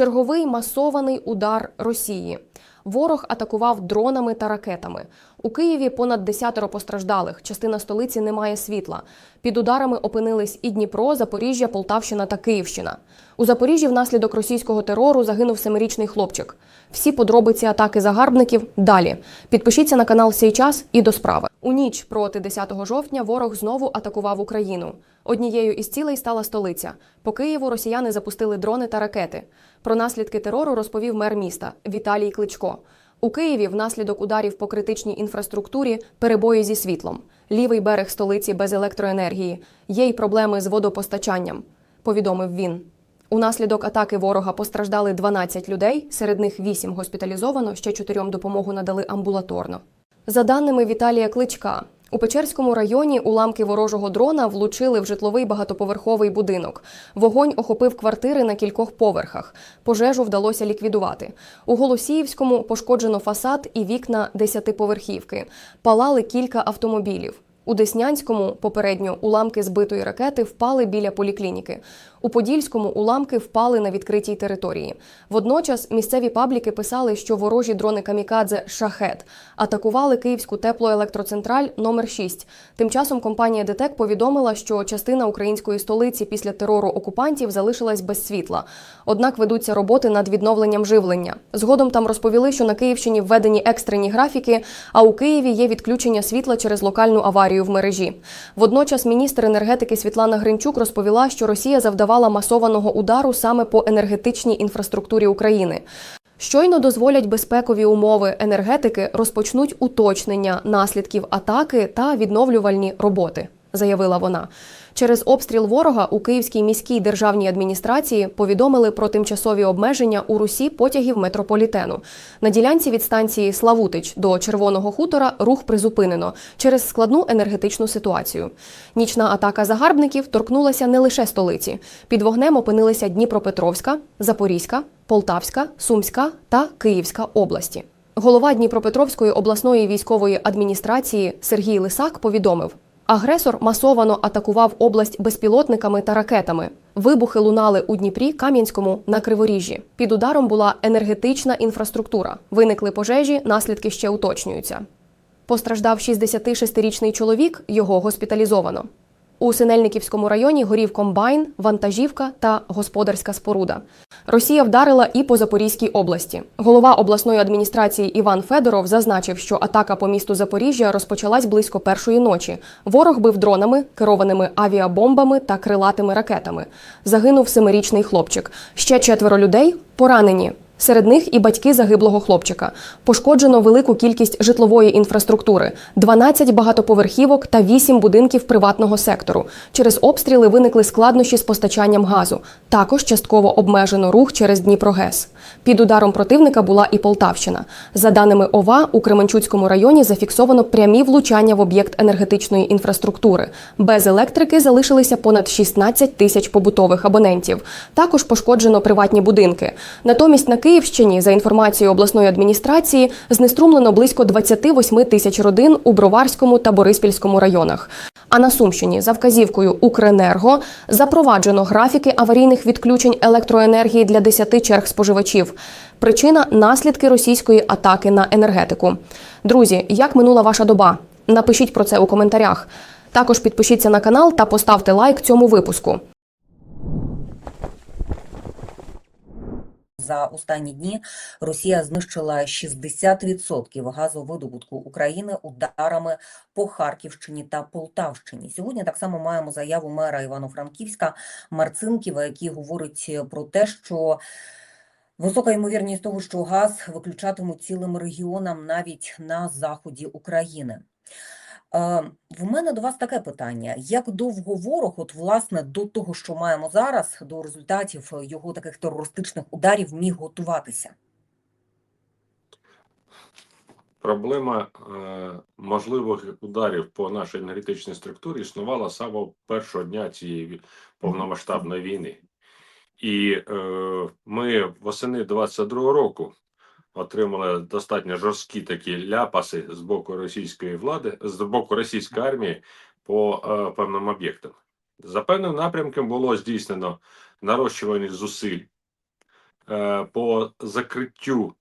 Черговий масований удар Росії. Ворог атакував дронами та ракетами. У Києві понад десятеро постраждалих. Частина столиці не має світла. Під ударами опинились і Дніпро, Запоріжжя, Полтавщина та Київщина. У Запоріжжі внаслідок російського терору загинув семирічний хлопчик. Всі подробиці атаки загарбників далі. Підпишіться на канал «Сей час» і до справи. У ніч проти 10 жовтня ворог знову атакував Україну. Однією із цілей стала столиця. По Києву росіяни запустили дрони та ракети. Про наслідки терору розповів мер міста Віталій Кличко. У Києві внаслідок ударів по критичній інфраструктурі перебої зі світлом. Лівий берег столиці без електроенергії. Є й проблеми з водопостачанням, повідомив він. Унаслідок атаки ворога постраждали 12 людей, серед них 8 госпіталізовано, ще чотирьом допомогу надали амбулаторно. За даними Віталія Кличка, у Печерському районі уламки ворожого дрона влучили в житловий багатоповерховий будинок. Вогонь охопив квартири на кількох поверхах. Пожежу вдалося ліквідувати. У Голосіївському пошкоджено фасад і вікна десятиповерхівки. Палали кілька автомобілів. У Деснянському попередньо уламки збитої ракети впали біля поліклініки. У Подільському уламки впали на відкритій території. Водночас місцеві пабліки писали, що ворожі дрони камікадзе Шахет атакували київську теплоелектроцентраль номер 6 Тим часом компанія ДТЕК повідомила, що частина української столиці після терору окупантів залишилась без світла. Однак ведуться роботи над відновленням живлення. Згодом там розповіли, що на Київщині введені екстрені графіки, а у Києві є відключення світла через локальну аварію в мережі. Водночас міністр енергетики Світлана Гринчук розповіла, що Росія завдавала масованого удару саме по енергетичній інфраструктурі України. Щойно дозволять безпекові умови енергетики розпочнуть уточнення наслідків атаки та відновлювальні роботи, заявила вона. Через обстріл ворога у Київській міській державній адміністрації повідомили про тимчасові обмеження у русі потягів метрополітену. На ділянці від станції Славутич до Червоного хутора рух призупинено через складну енергетичну ситуацію. Нічна атака загарбників торкнулася не лише столиці. Під вогнем опинилися Дніпропетровська, Запорізька, Полтавська, Сумська та Київська області. Голова Дніпропетровської обласної військової адміністрації Сергій Лисак повідомив. Агресор масовано атакував область безпілотниками та ракетами. Вибухи лунали у Дніпрі, Кам'янському на Криворіжжі. Під ударом була енергетична інфраструктура. Виникли пожежі, наслідки ще уточнюються. Постраждав 66-річний чоловік, його госпіталізовано. У Синельниківському районі горів комбайн, вантажівка та господарська споруда. Росія вдарила і по Запорізькій області. Голова обласної адміністрації Іван Федоров зазначив, що атака по місту Запоріжжя розпочалась близько першої ночі. Ворог бив дронами, керованими авіабомбами та крилатими ракетами. Загинув семирічний хлопчик. Ще четверо людей поранені. Серед них і батьки загиблого хлопчика. Пошкоджено велику кількість житлової інфраструктури: 12 багатоповерхівок та 8 будинків приватного сектору. Через обстріли виникли складнощі з постачанням газу. Також частково обмежено рух через Дніпрогес. Під ударом противника була і Полтавщина. За даними ОВА, у Кременчуцькому районі зафіксовано прямі влучання в об'єкт енергетичної інфраструктури. Без електрики залишилися понад 16 тисяч побутових абонентів. Також пошкоджено приватні будинки. Натомість на Київщині, за інформацією обласної адміністрації, знеструмлено близько 28 тисяч родин у Броварському та Бориспільському районах. А на Сумщині за вказівкою Укренерго запроваджено графіки аварійних відключень електроенергії для 10 черг споживачів. Причина наслідки російської атаки на енергетику. Друзі, як минула ваша доба? Напишіть про це у коментарях. Також підпишіться на канал та поставте лайк цьому випуску. За останні дні Росія знищила 60% газовидобутку України ударами по Харківщині та Полтавщині. Сьогодні так само маємо заяву мера Івано-Франківська Марцинківа, який говорить про те, що висока ймовірність того, що газ виключатимуть цілим регіонам навіть на заході України. Е, В мене до вас таке питання: як довго ворог, от власне до того, що маємо зараз, до результатів його таких терористичних ударів, міг готуватися? Проблема е, можливих ударів по нашій енергетичній структурі існувала з самого першого дня цієї повномасштабної війни. І е, ми восени 22-го року отримали достатньо жорсткі такі ляпаси з боку російської влади, з боку російської армії по е, певним об'єктам. За певним напрямком було здійснено нарощування зусиль е, по закриттю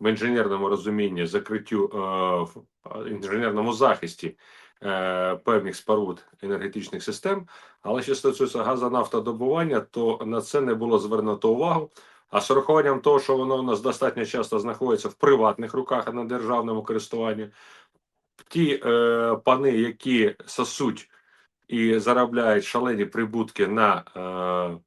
в інженерному розумінні, закриттю е, в е, інженерному захисті е, певних споруд енергетичних систем. Але що стосується газонафтодобування, то на це не було звернуто увагу. А з урахуванням того, що воно у нас достатньо часто знаходиться в приватних руках, а не державному користуванні, ті е, пани, які сосуть і заробляють шалені прибутки на е,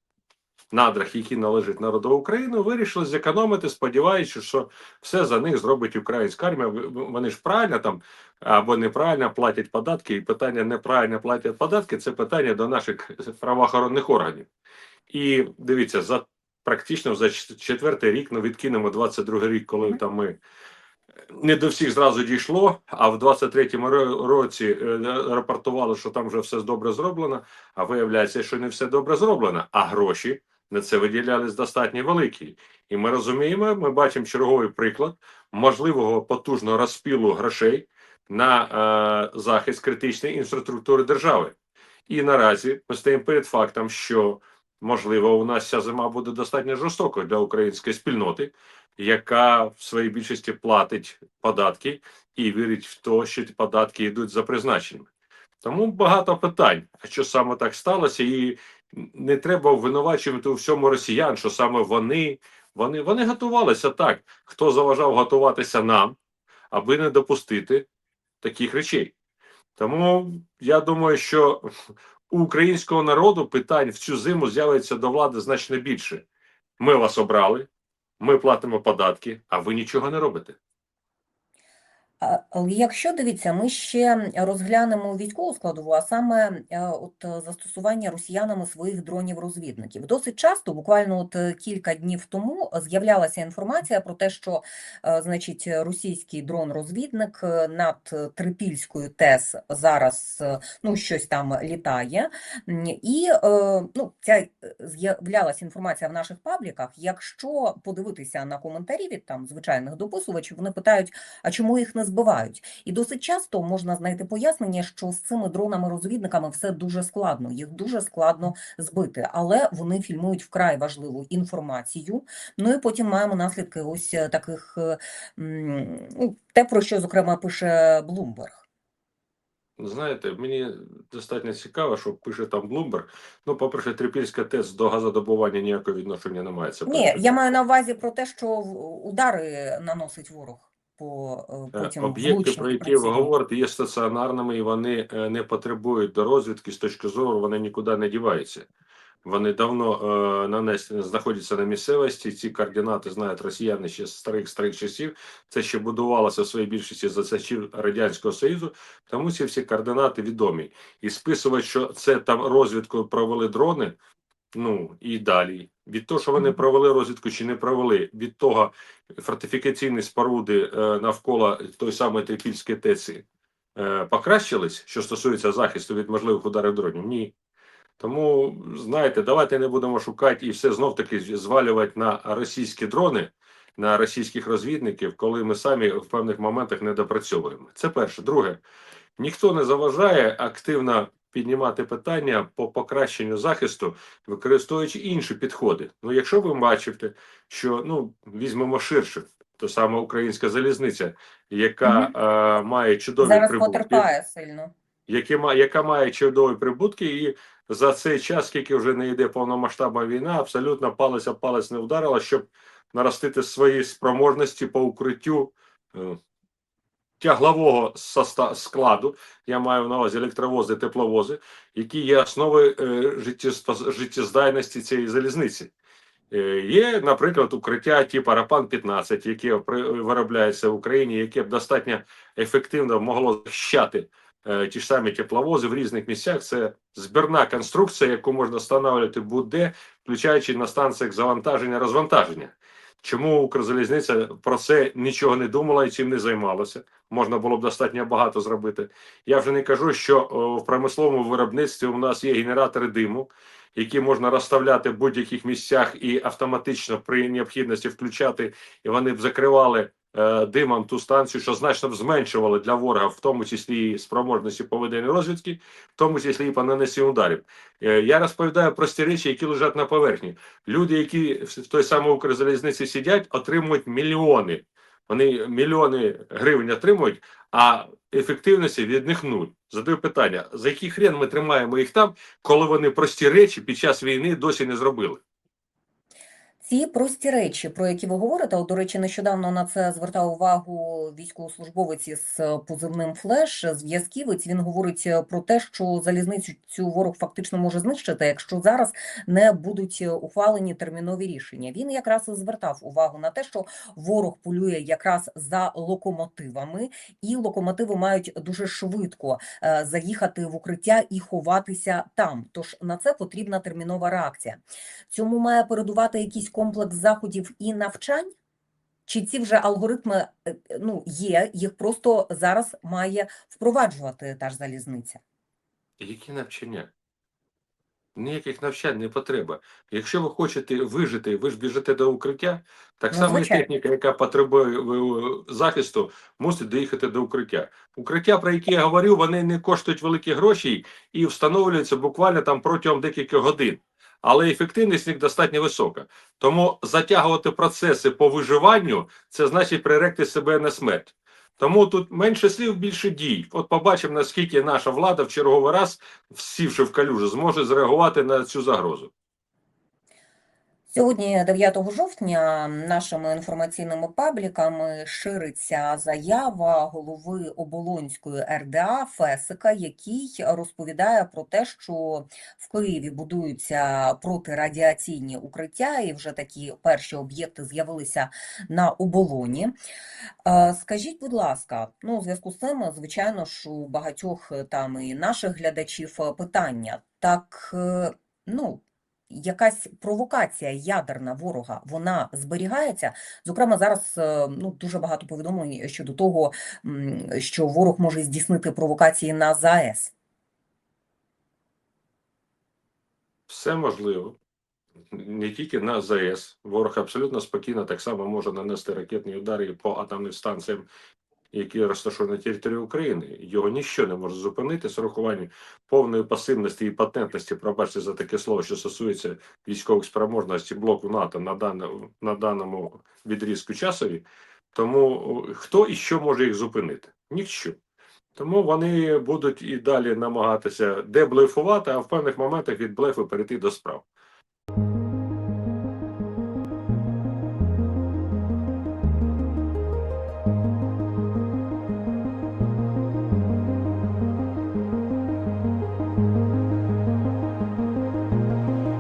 надрах, які належать народу України, вирішили зекономити, сподіваючись, що все за них зробить українська армія. Вони ж правильно там або неправильно платять податки, і питання неправильно платять податки це питання до наших правоохоронних органів. І дивіться, за практично за четвертий рік, ну відкинемо 22 рік, коли там ми не до всіх зразу дійшло, а в 23-му році е, рапортували, що там вже все добре зроблено, а виявляється, що не все добре зроблено, а гроші на це виділялись достатньо великі. І ми розуміємо, ми бачимо черговий приклад можливого потужного розпілу грошей на е, захист критичної інфраструктури держави. І наразі ми стоїмо перед фактом, що можливо у нас ця зима буде достатньо жорстокою для української спільноти, яка в своїй більшості платить податки і вірить в те, що ті податки йдуть за призначенням. Тому багато питань, що саме так сталося, і не треба винувачувати у всьому росіян, що саме вони, вони, вони готувалися так. Хто заважав готуватися нам, аби не допустити таких речей. Тому я думаю, що у українського народу питань в цю зиму з'явиться до влади значно більше. Ми вас обрали, ми платимо податки, а ви нічого не робите. Якщо дивіться, ми ще розглянемо військову складову, а саме е, от е, застосування росіянами своїх дронів-розвідників. Досить часто, буквально от е, кілька днів тому, з'являлася інформація про те, що значить російський дрон-розвідник над Трипільською ТЕС зараз ну щось там літає, і ну ця з'являлася інформація в наших пабліках. Якщо подивитися на коментарі від там звичайних дописувачів, вони питають. А чому їх не збивають? І досить часто можна знайти пояснення, що з цими дронами-розвідниками все дуже складно, їх дуже складно збити, але вони фільмують вкрай важливу інформацію. Ну і потім маємо наслідки ось е, таких, е, ну, те, про що, зокрема, пише Блумберг. Знаєте, мені достатньо цікаво, що пише там Bloomberg. Ну, по-перше, Трипільська ТЕС до газодобування ніякого відношення не має. Це Ні, я маю на увазі про те, що удари наносить ворог по е, Е, потім Об'єкти, про які ви говорите, є стаціонарними і вони е, не потребують до розвідки з точки зору, вони нікуди не діваються. Вони давно е, нанесені, знаходяться на місцевості. Ці координати знають росіяни ще з старих старих часів. Це ще будувалося в своїй більшості за часів радянського союзу. Тому ці всі координати відомі. І списувати, що це там розвідку провели дрони. Ну і далі від того, що вони провели розвідку чи не провели, від того фортифікаційні споруди е, навколо той самої Трипільської ТЕЦи е, покращились, що стосується захисту від можливих ударів дронів? Ні. Тому знаєте, давайте не будемо шукати і все знов таки звалювати на російські дрони, на російських розвідників, коли ми самі в певних моментах не допрацьовуємо. Це перше. Друге, ніхто не заважає активно піднімати питання по покращенню захисту, використовуючи інші підходи. Ну, якщо ви бачите, що ну візьмемо ширше, то саме українська залізниця, яка Мгм. е, має чудові Зараз прибутки потерпає сильно. ма- яка має чудові прибутки, і за цей час, скільки вже не йде повномасштабна війна, абсолютно палець палець не вдарила, щоб наростити свої спроможності по укриттю е, тяглового складу. Я маю на увазі електровози, тепловози, які є основою е, життєздайності цієї залізниці. Е, Є, наприклад, укриття типу Рапан-15, яке виробляється в Україні, яке б достатньо ефективно могло захищати е, ті ж самі тепловози в різних місцях. Це збірна конструкція, яку можна встановлювати будь-де, включаючи на станціях завантаження розвантаження. Чому Укрзалізниця про це нічого не думала і цим не займалася? Можна було б достатньо багато зробити. Я вже не кажу, що в промисловому виробництві у нас є генератори диму, які можна розставляти в будь-яких місцях і автоматично при необхідності включати, і вони б закривали е, димом ту станцію, що значно б зменшували для ворога, в тому числі і спроможності поведення розвідки, в тому числі і по нанесенню ударів. Е, я розповідаю прості речі, які лежать на поверхні. Люди, які в той самій Укрзалізниці сидять, отримують мільйони. Вони мільйони гривень отримують, а ефективності від них нуль. Задаю питання: за який хрен ми тримаємо їх там, коли вони прості речі під час війни досі не зробили? Ці прості речі, про які ви говорите, от, до речі, нещодавно на це звертав увагу військовослужбовець із позивним флеш, зв'язківець. Він говорить про те, що залізницю цю ворог фактично може знищити, якщо зараз не будуть ухвалені термінові рішення. Він якраз звертав увагу на те, що ворог полює якраз за локомотивами, і локомотиви мають дуже швидко е, заїхати в укриття і ховатися там. Тож на це потрібна термінова реакція. Цьому має передувати якийсь комплекс заходів і навчань? Чи ці вже алгоритми е, е, ну, є, їх просто зараз має впроваджувати та ж залізниця? Які навчання? Ніяких навчань не потреба. Якщо ви хочете вижити, ви ж біжите до укриття, так Ну, само і техніка, яка потребує е, захисту, мусить доїхати до укриття. Укриття, про які я говорю, вони не коштують великі гроші і встановлюються буквально там протягом декількох годин. Але ефективність їх достатньо висока. Тому затягувати процеси по виживанню це значить приректи себе на смерть. Тому тут менше слів, більше дій. От побачимо, наскільки наша влада в черговий раз, сівши в калюжу, зможе зреагувати на цю загрозу. Сьогодні, 9 жовтня, нашими інформаційними пабліками шириться заява голови Оболонської РДА Фесика, який розповідає про те, що в Києві будуються протирадіаційні укриття, і вже такі перші об'єкти з'явилися на оболоні. Е, Скажіть, будь ласка, ну, у зв'язку з цим, звичайно ж, у багатьох там і наших глядачів питання. Так, е, ну, якась провокація ядерна ворога, вона зберігається. Зокрема, зараз е, ну, дуже багато повідомлень щодо того, що ворог може здійснити провокації на ЗАЕС. Все можливо. Не тільки на ЗАЕС. Ворог абсолютно спокійно так само може нанести ракетні удари по атомним станціям, які розташовані на території України. Його ніщо не може зупинити з урахуванням повної пасивності і патентності, пробачте за таке слово, що стосується військових спроможностей блоку НАТО на даному, на даному відрізку часові. Тому хто і що може їх зупинити? Ніщо. Тому вони будуть і далі намагатися деблефувати, а в певних моментах від блефу перейти до справ.